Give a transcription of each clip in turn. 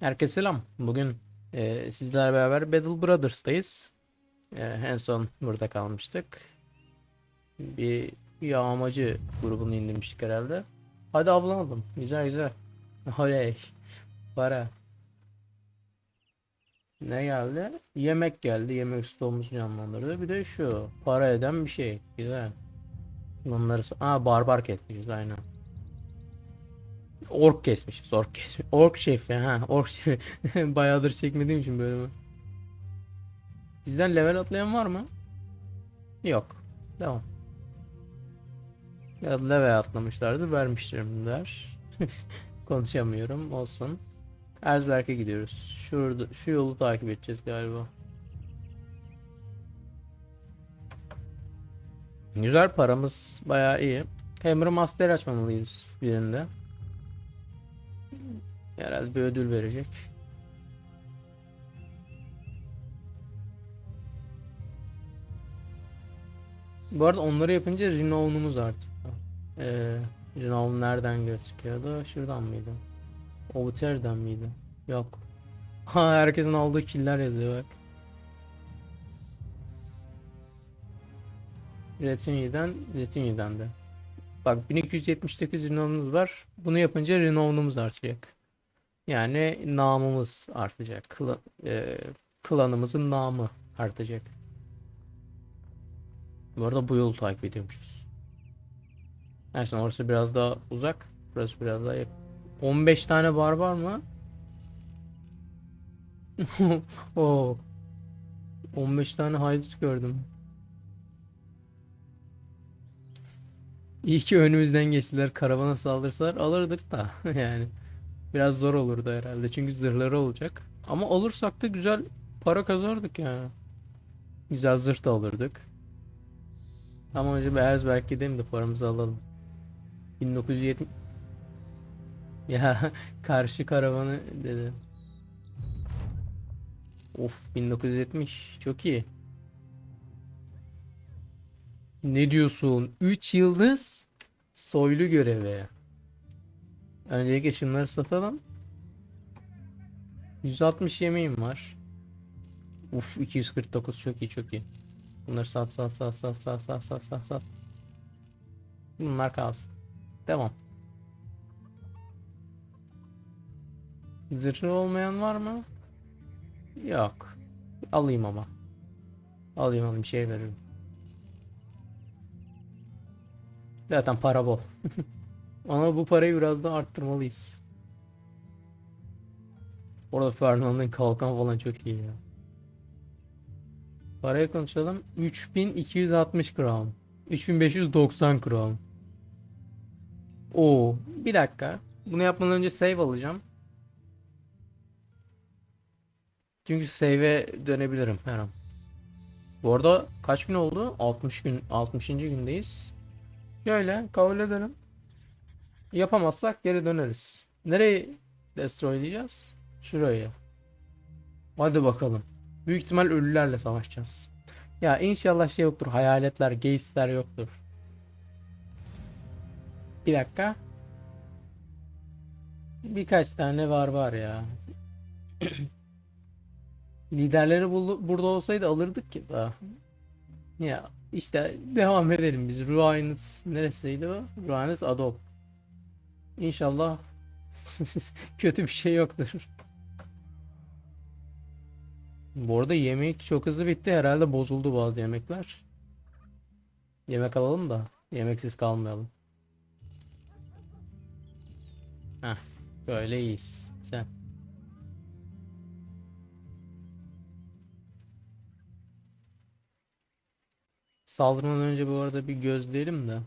Herkese selam. Bugün e, sizlerle beraber Battle Brothers'tayız. E, en son burada kalmıştık. Bir yağmacı grubunu indirmiştik herhalde. Hadi avlanalım. Güzel güzel. Oley. Para. Ne geldi? Yemek geldi. Yemek stoğumuzu canlandırdı. Bir de şu. Para eden bir şey. Güzel. Bunları... Aa barbar kesmişiz aynen. Ork kesmişiz. Ork kesmiş. Ork şefi ha. Ork şefi. Bayağıdır çekmediğim için bölümü. Bizden level atlayan var mı? Yok. Devam. Ya level atlamışlardı. Vermişlerimler. Konuşamıyorum. Olsun. Erzberk'e gidiyoruz. Şurada şu yolu takip edeceğiz galiba. Güzel paramız bayağı iyi. Hammer Master açmamalıyız birinde. Herhalde bir ödül verecek. Bu arada onları yapınca renown'umuz artık. Ee, renown nereden gözüküyordu? Şuradan mıydı? Outer'den miydi? Yok. Ha herkesin aldığı killer yazıyor bak. Retiny'den, Retiny'den de. Bak 1278 renown'umuz var. Bunu yapınca renown'umuz artacak. Yani namımız artacak. Kla- e, klanımızın namı artacak. Bu arada bu yolu takip ediyormuşuz. Neyse orası biraz daha uzak. Burası biraz daha yakın. 15 tane barbar mı? Oo. 15 tane haydut gördüm. İyi ki önümüzden geçtiler. Karavana saldırsalar alırdık da yani. Biraz zor olurdu herhalde. Çünkü zırhları olacak. Ama olursak da güzel para kazanırdık yani. Güzel zırh da alırdık. Ama önce bir Erzberg gidelim de paramızı alalım. 1970 Ya karşı karavanı dedi. Of 1970 çok iyi. Ne diyorsun? 3 yıldız soylu görevi. Öncelikle şunları satalım. 160 yemeğim var. Uf 249 çok iyi çok iyi. Bunları sat sat sat sat sat sat sat sat sat. Bunlar kalsın. Devam. Zırhı olmayan var mı? Yok. Alayım ama. Alayım alayım şey veririm. Zaten para bol. Ama bu parayı biraz da arttırmalıyız. Orada Fernand'ın kalkan falan çok iyi ya. Parayı konuşalım. 3260 gram. 3590 gram. Oo, bir dakika. Bunu yapmadan önce save alacağım. Çünkü save'e dönebilirim her an. Bu arada kaç gün oldu? 60 gün, 60. gündeyiz. Şöyle kabul edelim. Yapamazsak geri döneriz. Nereyi destroylayacağız? Şurayı. Hadi bakalım. Büyük ihtimal ölülerle savaşacağız. Ya inşallah şey yoktur. Hayaletler, geistler yoktur. Bir dakika. Birkaç tane var var ya. Liderleri bul- burada olsaydı alırdık ki daha. Ya işte devam edelim biz. Ruined neresiydi o? Ruined Adobe. İnşallah kötü bir şey yoktur. Bu arada yemek çok hızlı bitti. Herhalde bozuldu bazı yemekler. Yemek alalım da yemeksiz kalmayalım. Heh, böyle iyiyiz. Güzel. Saldırmadan önce bu arada bir gözleyelim de.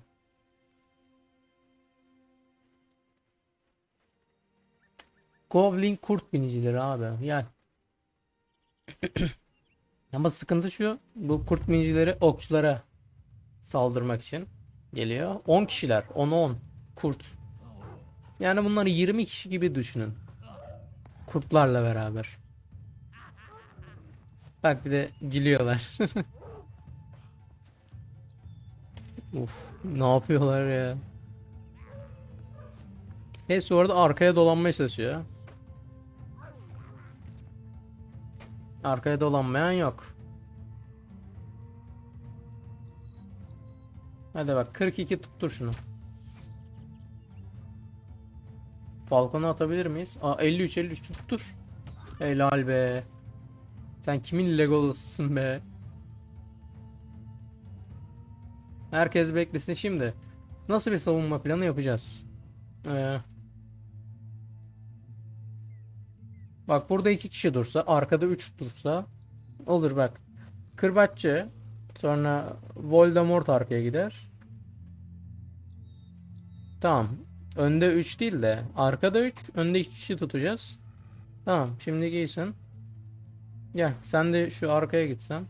Goblin kurt binicileri abi. Gel. Ama sıkıntı şu. Bu kurt binicileri okçulara saldırmak için geliyor. 10 kişiler. 10 10 kurt. Yani bunları 20 kişi gibi düşünün. Kurtlarla beraber. Bak bir de gülüyorlar. Uf, ne yapıyorlar ya? Neyse orada arkaya dolanmaya çalışıyor. Arkaya dolanmayan yok. Hadi bak 42 tuttur şunu. Falcon'u atabilir miyiz? Aa 53 53 tuttur. Helal be. Sen kimin Legolas'ısın be? Herkes beklesin şimdi. Nasıl bir savunma planı yapacağız? Ee, bak burada iki kişi dursa, arkada üç dursa olur bak. Kırbaççı, sonra Voldemort arkaya gider. Tamam. Önde 3 değil de arkada 3, önde 2 kişi tutacağız. Tamam, şimdi giysin. Gel, sen de şu arkaya gitsen.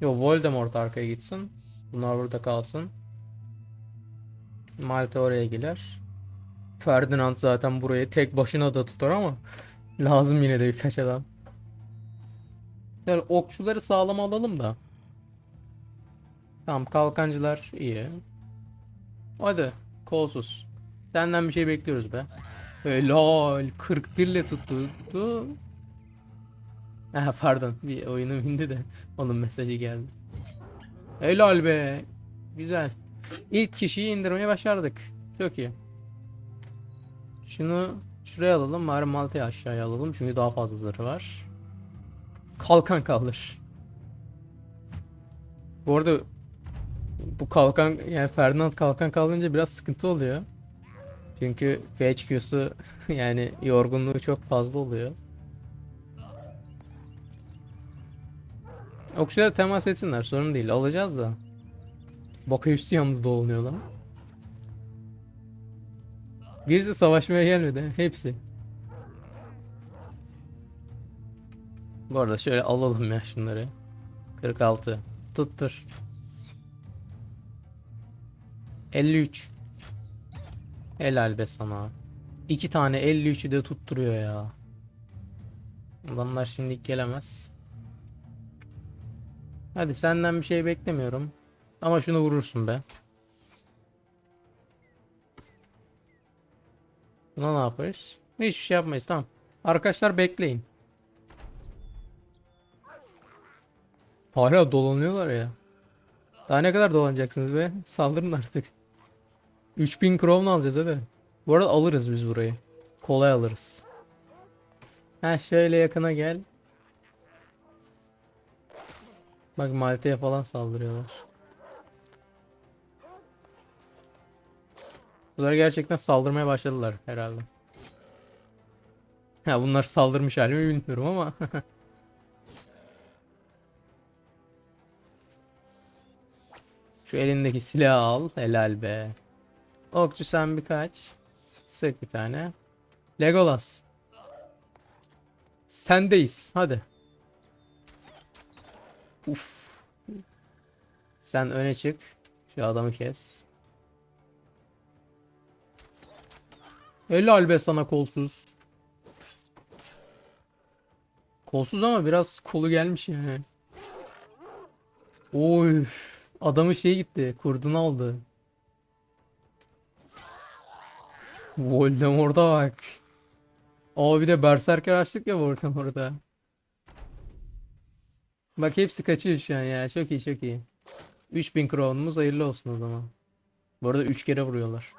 Yo, Voldemort arkaya gitsin. Bunlar burada kalsın. Malta oraya gelir. Ferdinand zaten burayı tek başına da tutar ama lazım yine de birkaç adam. Yani okçuları sağlam alalım da. Tamam kalkancılar iyi. Hadi kolsuz. Senden bir şey bekliyoruz be. Helal 41 ile tuttu. Ha pardon bir oyunum indi de onun mesajı geldi. Helal be. Güzel. İlk kişiyi indirmeye başardık. Çok iyi. Şunu şuraya alalım. Bari Malta'yı aşağıya alalım. Çünkü daha fazla zırhı var. Kalkan kaldır. Bu arada bu kalkan yani Ferdinand kalkan kaldırınca biraz sıkıntı oluyor. Çünkü PHQ'su yani yorgunluğu çok fazla oluyor. Okçulara temas etsinler sorun değil alacağız da. Boka üstü yalnız dolanıyor lan. Birisi savaşmaya gelmedi. Hepsi. Bu arada şöyle alalım ya şunları. 46. Tuttur. 53. Helal be sana. İki tane 53'ü de tutturuyor ya. Adamlar şimdi gelemez. Hadi senden bir şey beklemiyorum. Ama şunu vurursun be. Buna ne yaparız? Hiçbir şey yapmayız tamam. Arkadaşlar bekleyin. Hala dolanıyorlar ya. Daha ne kadar dolanacaksınız be? Saldırın artık. 3000 crown alacağız hadi. Bu arada alırız biz burayı. Kolay alırız. Ha şöyle yakına gel. Bak Malta'ya falan saldırıyorlar. Bunlar gerçekten saldırmaya başladılar herhalde. Ha bunlar saldırmış halimi bilmiyorum ama. Şu elindeki silahı al. Helal be. Okçu sen birkaç. Sık bir tane. Legolas. Sendeyiz. Hadi. Uf. Sen öne çık. Şu adamı kes. Helal be sana kolsuz. Kolsuz ama biraz kolu gelmiş yani. Oy. Adamın şey gitti. Kurdunu aldı. Voldemort'a bak. Aa bir de Berserker açtık ya Voldemort'a. Bak hepsi kaçıyor şu an ya. Çok iyi çok iyi. 3000 crown'umuz hayırlı olsun o zaman. Bu arada 3 kere vuruyorlar.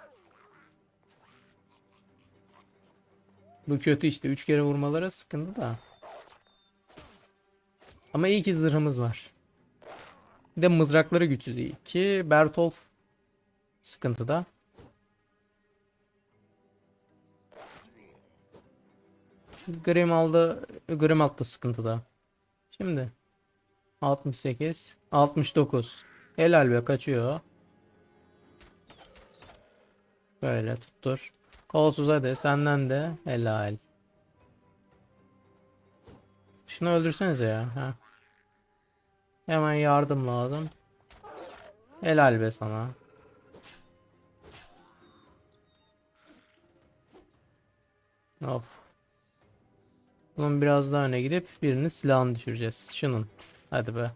Bu kötü işte. 3 kere vurmaları sıkıntı da. Ama iyi ki zırhımız var. Bir de mızrakları güçsüz iyi ki. Bertolf sıkıntıda. Grimal'da Grimald da sıkıntıda. Şimdi 68 69 Helal be kaçıyor. Böyle tuttur. Kolsuz hadi senden de helal. Şunu öldürsenize ya. Ha. Hemen yardım lazım. Helal be sana. Hop. Bunun biraz daha öne gidip birinin silahını düşüreceğiz. Şunun. Hadi be.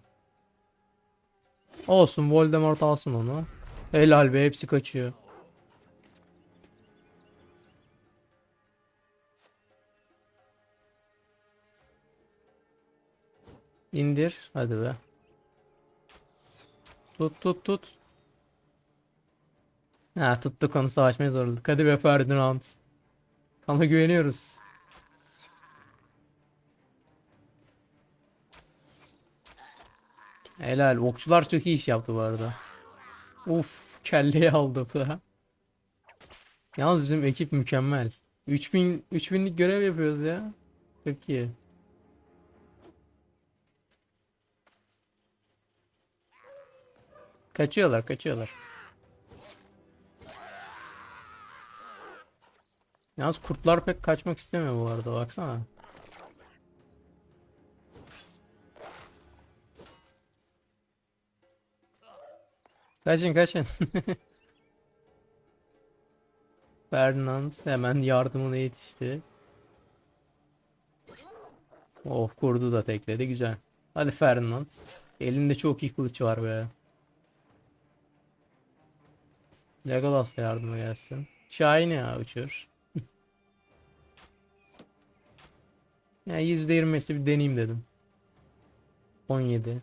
Olsun Voldemort alsın onu. Helal be hepsi kaçıyor. İndir. Hadi be. Tut tut tut. Ha tuttuk onu savaşmaya zorladık. Hadi be Ferdinand. Sana güveniyoruz. Helal. Okçular çok iyi iş yaptı bu arada. Uf, kelleyi aldı bu da. Yalnız bizim ekip mükemmel. 3000 3000'lik görev yapıyoruz ya. Çok iyi. Kaçıyorlar, kaçıyorlar. Yalnız kurtlar pek kaçmak istemiyor bu arada baksana. Kaçın kaçın. Ferdinand hemen yardımına yetişti. Oh kurdu da tekledi güzel. Hadi Ferdinand. Elinde çok iyi kılıç var be. Legolas da yardıma gelsin. Şahin ya uçuyor. ya %25'i bir deneyeyim dedim. 17.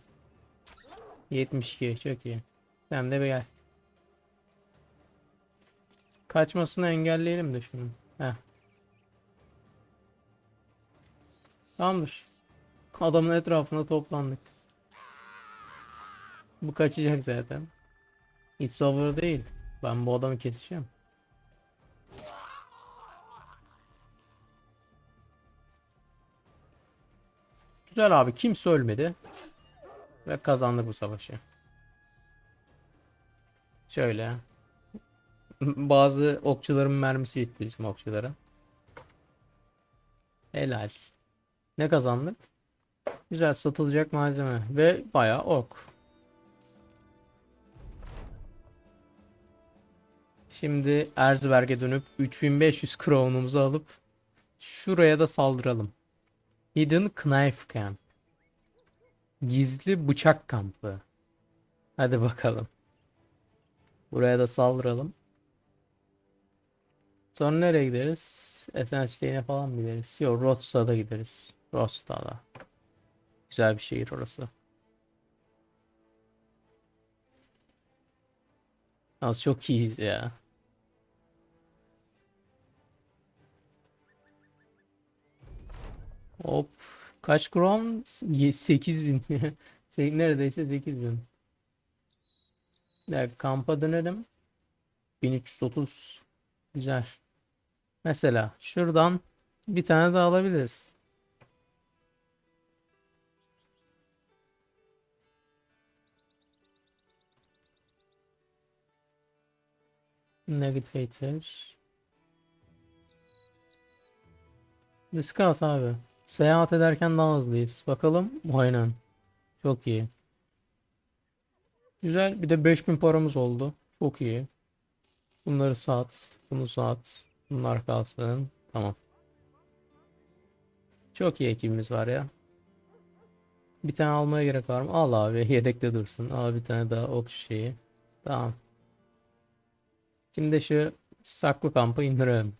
72 çok iyi. Sen de bir gel. Kaçmasını engelleyelim de şunu. Heh. Tamamdır. Adamın etrafına toplandık. Bu kaçacak zaten. It's over değil. Ben bu adamı keseceğim. Güzel abi. Kimse ölmedi. Ve kazandık bu savaşı. Şöyle. Bazı okçuların mermisi bitti bizim okçulara. Helal. Ne kazandık? Güzel satılacak malzeme ve bayağı ok. Şimdi Erzberg'e dönüp 3500 crown'umuzu alıp şuraya da saldıralım. Hidden Knife Camp. Gizli bıçak kampı. Hadi bakalım. Buraya da saldıralım. Sonra nereye gideriz? Esenstein'e falan gideriz? Yok Rosta'da gideriz. Rosta'da. Güzel bir şehir orası. Az çok iyiyiz ya. Hop. Kaç kron? 8000. Se- Neredeyse 8000. Ya kampa dönelim. 1330. Güzel. Mesela şuradan bir tane daha alabiliriz. Navigator. Discuss abi. Seyahat ederken daha hızlıyız. Bakalım. Aynen. Çok iyi. Güzel. Bir de 5000 paramız oldu. Çok iyi. Bunları sat. Bunu sat. Bunlar kalsın. Tamam. Çok iyi ekibimiz var ya. Bir tane almaya gerek var mı? Al abi. Yedekte dursun. Al bir tane daha ok şeyi. Tamam. Şimdi şu saklı kampı indirelim.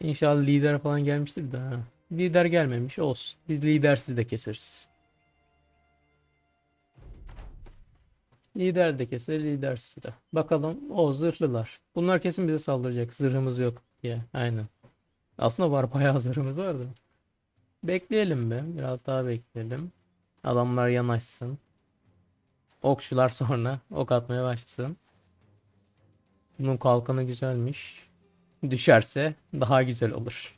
İnşallah lider falan gelmiştir de. Lider gelmemiş olsun. Biz lidersiz de keseriz. Lider de keser, lidersiz de. Bakalım o zırhlılar. Bunlar kesin bize saldıracak. Zırhımız yok diye. Aynen. Aslında var bayağı zırhımız vardı. Bekleyelim be. Biraz daha bekleyelim. Adamlar yanaşsın. Okçular sonra ok atmaya başlasın. Bunun kalkanı güzelmiş. Düşerse daha güzel olur.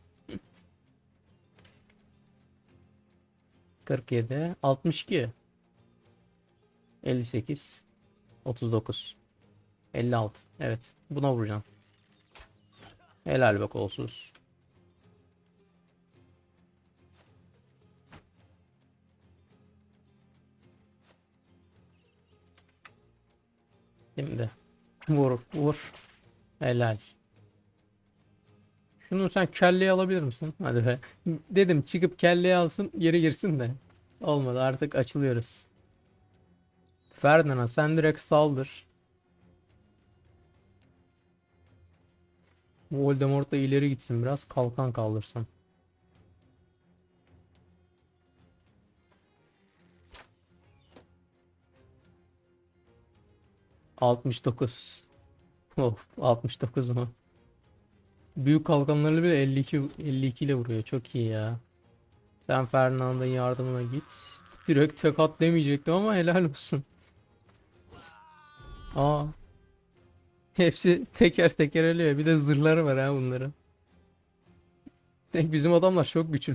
47, 62, 58, 39, 56. Evet, buna vuracağım. Helal be kolsuz. Şimdi vur vur. Helal. Şunu sen kelleye alabilir misin? Hadi be. Dedim çıkıp kelleye alsın geri girsin de. Olmadı artık açılıyoruz. Ferdinand sen direkt saldır. Voldemort da ileri gitsin biraz kalkan kaldırsın. Altmış dokuz. Of altmış dokuz mu? Büyük kalkanlarıyla bile 52 52 ile vuruyor. Çok iyi ya. Sen Fernand'ın yardımına git. Direkt tek at demeyecektim ama helal olsun. Aa. Hepsi teker teker ölüyor. Bir de zırhları var ha bunların. Bizim adamlar çok güçlü.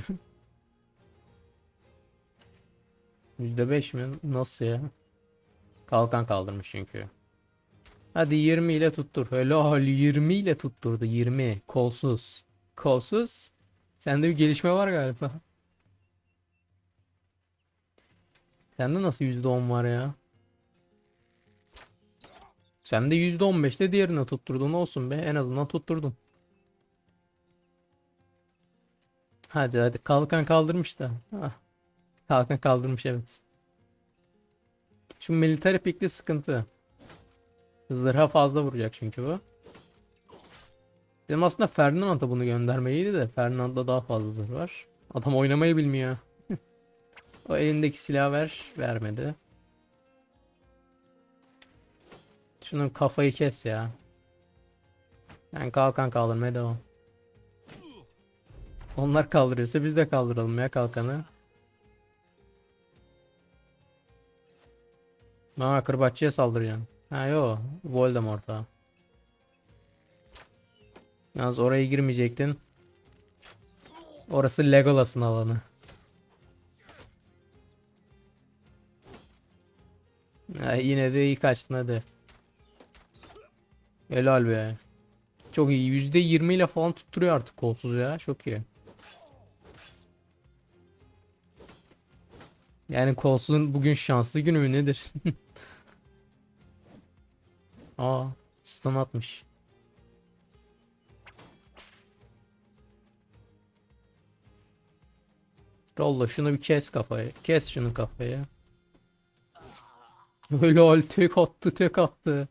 %5 mi? Nasıl ya? Kalkan kaldırmış çünkü. Hadi 20 ile tuttur. Helal 20 ile tutturdu. 20. Kolsuz. Kolsuz. Sende bir gelişme var galiba. Sende nasıl %10 var ya? Sen de %15 de diğerine tutturdun olsun be. En azından tutturdun. Hadi hadi kalkan kaldırmış da. Ah. Kalkan kaldırmış evet. Şu military pikli sıkıntı. Zırha fazla vuracak çünkü bu. Benim aslında Ferdinand'a bunu göndermeliydi de Ferdinand'da daha fazla zırh var. Adam oynamayı bilmiyor. o elindeki silah ver. Vermedi. Şunun kafayı kes ya. Ben kalkan kaldırmaya devam. Onlar kaldırıyorsa biz de kaldıralım ya kalkanı. Aa kırbaççıya saldıracaksın. Ha yo Voldemort'a. Yalnız oraya girmeyecektin. Orası Legolas'ın alanı. Ha, yine de iyi kaçtın hadi. Helal be. Çok iyi. %20 ile falan tutturuyor artık kolsuz ya. Çok iyi. Yani kolsuzun bugün şanslı günü mü nedir? Aa, stun atmış. Rolla şunu bir kes kafayı. Kes şunu kafayı. Öyle ol tek attı tek attı.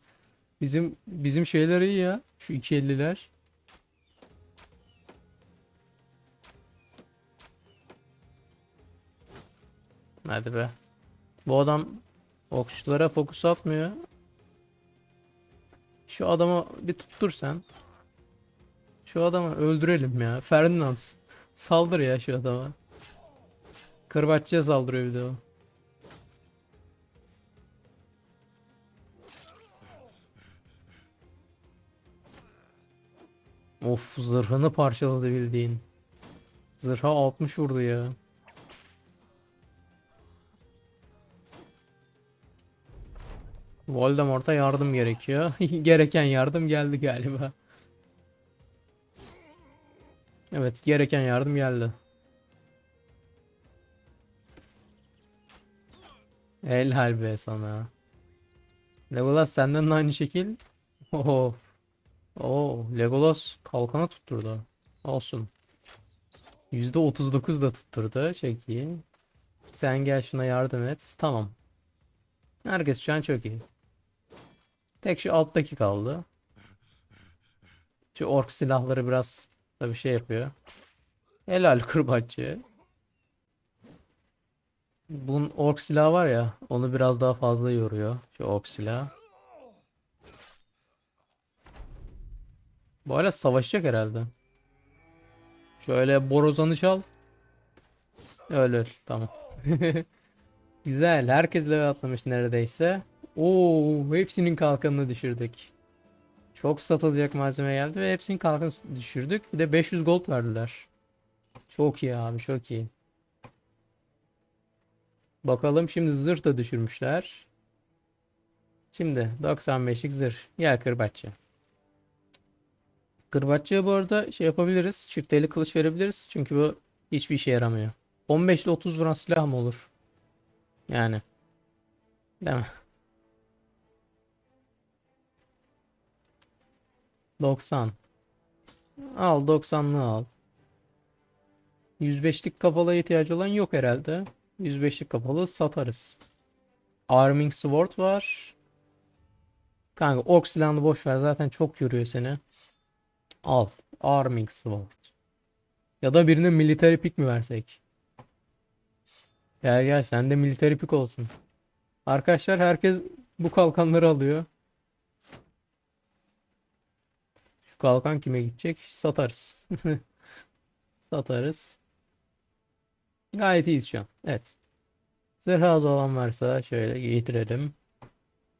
Bizim bizim şeyler iyi ya. Şu 250'ler. Hadi be. Bu adam okçulara fokus atmıyor. Şu adamı bir tuttur sen. Şu adamı öldürelim ya. Ferdinand. Saldır ya şu adama. Kırbaççıya saldırıyor bir de o. Of zırhını parçaladı bildiğin. Zırha 60 vurdu ya. Voldemort'a yardım gerekiyor. Gereken yardım geldi galiba. Evet, gereken yardım geldi. Helal be sana. Legolas senden de aynı şekil. Oh. Oo, Legolas kalkana tutturdu. Olsun. %39 da tutturdu. Çok. Sen gel şuna yardım et. Tamam. Herkes şu an çok iyi. Tek şu alttaki kaldı. Şu ork silahları biraz tabii şey yapıyor. Helal kırbaççı. Bunun ork silahı var ya onu biraz daha fazla yoruyor. Şu ork silahı. Bu hala savaşacak herhalde. Şöyle borazanı çal. Öyle tamam. Güzel. Herkes level atlamış neredeyse. Oo, hepsinin kalkanını düşürdük. Çok satılacak malzeme geldi ve hepsinin kalkanını düşürdük. Bir de 500 gold verdiler. Çok iyi abi, çok iyi. Bakalım şimdi zırh da düşürmüşler. Şimdi 95'lik zırh. Gel kırbaççı. Kırbaççıya bu arada şey yapabiliriz. Çifteli kılıç verebiliriz. Çünkü bu hiçbir işe yaramıyor. 15 ile 30 vuran silah mı olur? Yani. Değil mi? 90. Al 90'lı al. 105'lik kapalı ihtiyacı olan yok herhalde. 105'lik kapalı satarız. Arming Sword var. Kanka ork silahını boş ver zaten çok yoruyor seni. Al. Arming Sword. Ya da birine military pick mi versek? Gel gel sen de military pick olsun. Arkadaşlar herkes bu kalkanları alıyor. Kalkan kime gidecek? Satarız. Satarız. Gayet iyiyiz şu an. Evet. Zırh olan varsa şöyle getirelim.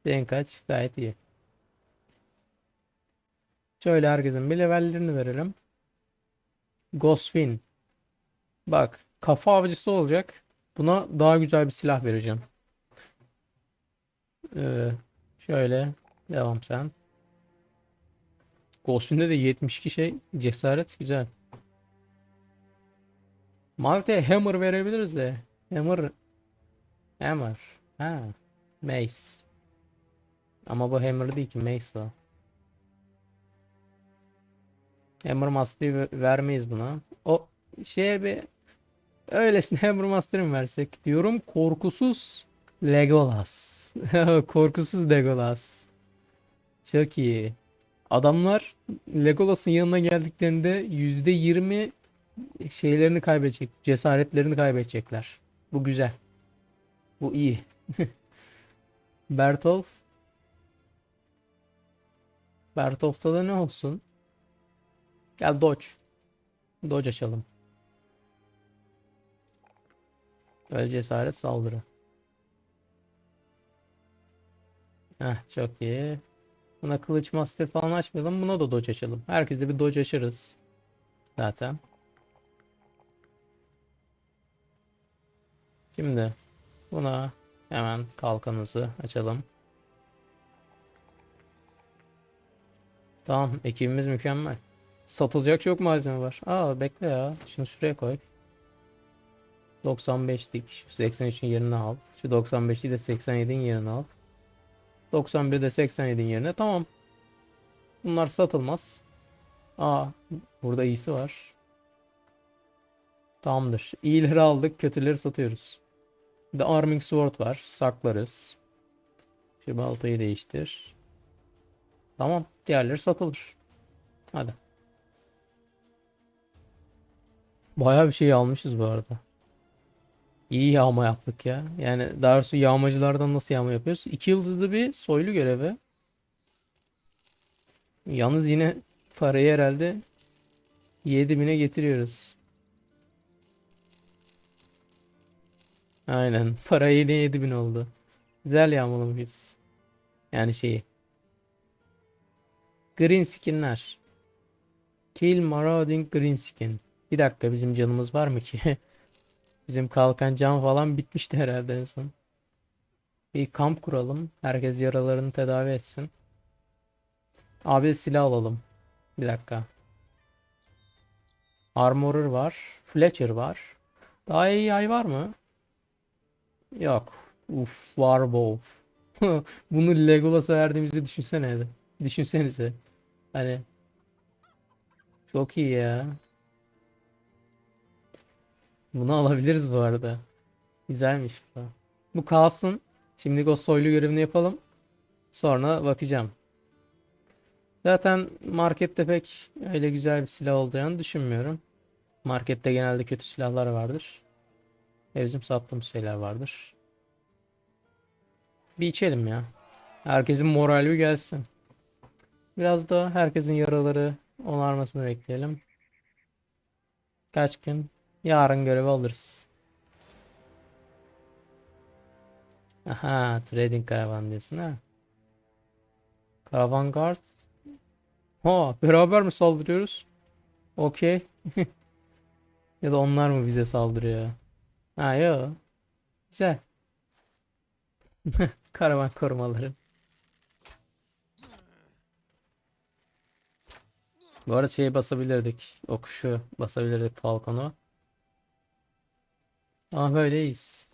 Senin kaç? Gayet iyi. Şöyle herkesin bir levellerini verelim. Gosfin. Bak kafa avcısı olacak. Buna daha güzel bir silah vereceğim. Ee, şöyle devam sen. Gosfin'de de 72 şey cesaret güzel. Malte'ye hammer verebiliriz de. Hammer. Hammer. Ha. Mace. Ama bu hammer değil ki mace o. Hammer Master'ı ve- vermeyiz buna. O şeye bir öylesine Hammer Master'ı versek diyorum. Korkusuz Legolas. Korkusuz Legolas. Çok iyi. Adamlar Legolas'ın yanına geldiklerinde %20 şeylerini kaybedecek. Cesaretlerini kaybedecekler. Bu güzel. Bu iyi. Bertolf. Bertolf'ta da ne olsun? Gel Dodge. Dodge açalım. Öyle cesaret saldırı. Heh, çok iyi. Buna kılıç master falan açmayalım. Buna da Dodge açalım. Herkese bir Dodge açarız. Zaten. Şimdi buna hemen kalkanımızı açalım. Tamam, ekibimiz mükemmel. Satılacak çok malzeme var. Aa bekle ya. Şunu şuraya koy. 95'lik. Şu 83'ün yerini al. Şu 95'liği de 87'in yerine al. 91 de 87'in yerine. Tamam. Bunlar satılmaz. Aa burada iyisi var. Tamamdır. İyileri aldık, kötüleri satıyoruz. Bir de Arming Sword var. Saklarız. Şu baltayı değiştir. Tamam. Diğerleri satılır. Hadi. Bayağı bir şey almışız bu arada. İyi yağma yaptık ya. Yani daha doğrusu yağmacılardan nasıl yağma yapıyoruz? İki yıldızlı bir soylu görevi. Yalnız yine parayı herhalde 7000'e getiriyoruz. Aynen. Parayı yine 7000 oldu. Güzel yağmalamışız. Yani şeyi. Green skinler. Kill Marauding Green skin. Bir dakika bizim canımız var mı ki? Bizim kalkan can falan bitmişti herhalde en son. Bir kamp kuralım. Herkes yaralarını tedavi etsin. Abi silah alalım. Bir dakika. Armorer var. Fletcher var. Daha iyi yay var mı? Yok. Uf, Warbow. Bunu Legolas'a verdiğimizi düşünsene. Düşünsenize. Hani çok iyi ya. Bunu alabiliriz bu arada. Güzelmiş bu. Bu kalsın. Şimdi o soylu görevini yapalım. Sonra bakacağım. Zaten markette pek öyle güzel bir silah olacağını düşünmüyorum. Markette genelde kötü silahlar vardır. Ve bizim sattığımız şeyler vardır. Bir içelim ya. Herkesin morali gelsin. Biraz da herkesin yaraları onarmasını bekleyelim. Kaç gün? Yarın görevi alırız. Aha, trading karavan diyorsun ha. Karavan guard. Ha, beraber mi saldırıyoruz? Okey. ya da onlar mı bize saldırıyor? Ha, yo. Güzel. Karavan korumaları. Bu arada şeyi basabilirdik. Okuşu basabilirdik Falcon'u. Ama böyleyiz.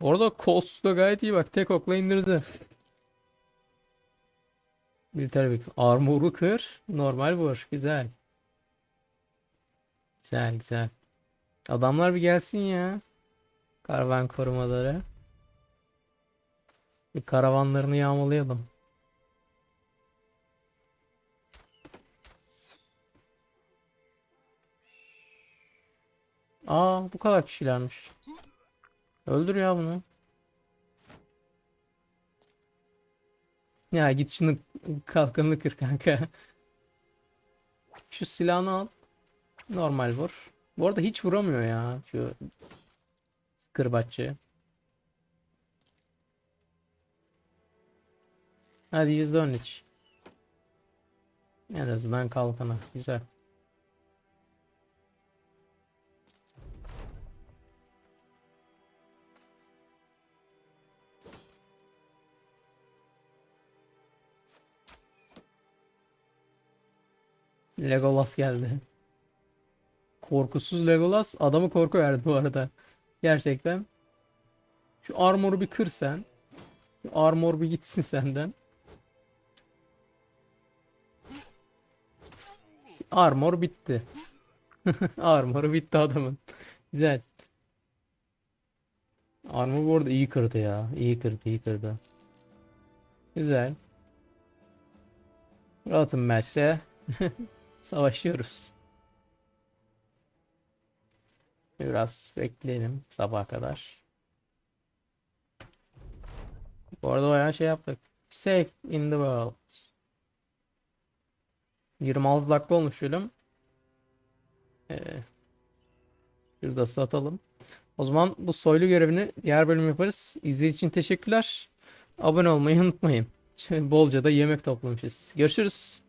Orada Colts da gayet iyi bak. Tek okla indirdi. Militer bir armor'u kır. Normal vur. Güzel. Güzel güzel. Adamlar bir gelsin ya. Karavan korumaları. Bir karavanlarını yağmalayalım. Aa bu kadar kişilermiş. Öldür ya bunu. Ya git şunu kalkanını kır kanka. Şu silahını al. Normal vur. Bu arada hiç vuramıyor ya şu kırbaççı. Hadi %13. En azından kalkana. Güzel. Legolas geldi. Korkusuz Legolas adamı korku verdi bu arada. Gerçekten. Şu armoru bir kır sen. Şu armor bir gitsin senden. Armor bitti. Armoru bitti adamın. Güzel. Armor bu arada iyi kırdı ya. İyi kırdı, iyi kırdı. Güzel. Rahatım meşre. Savaşıyoruz. Biraz bekleyelim sabaha kadar. Bu arada bayağı şey yaptık. Safe in the world. 26 dakika olmuş film. Ee, şurada satalım. O zaman bu soylu görevini diğer bölüm yaparız. İzlediğiniz için teşekkürler. Abone olmayı unutmayın. Bolca da yemek toplamışız. Görüşürüz.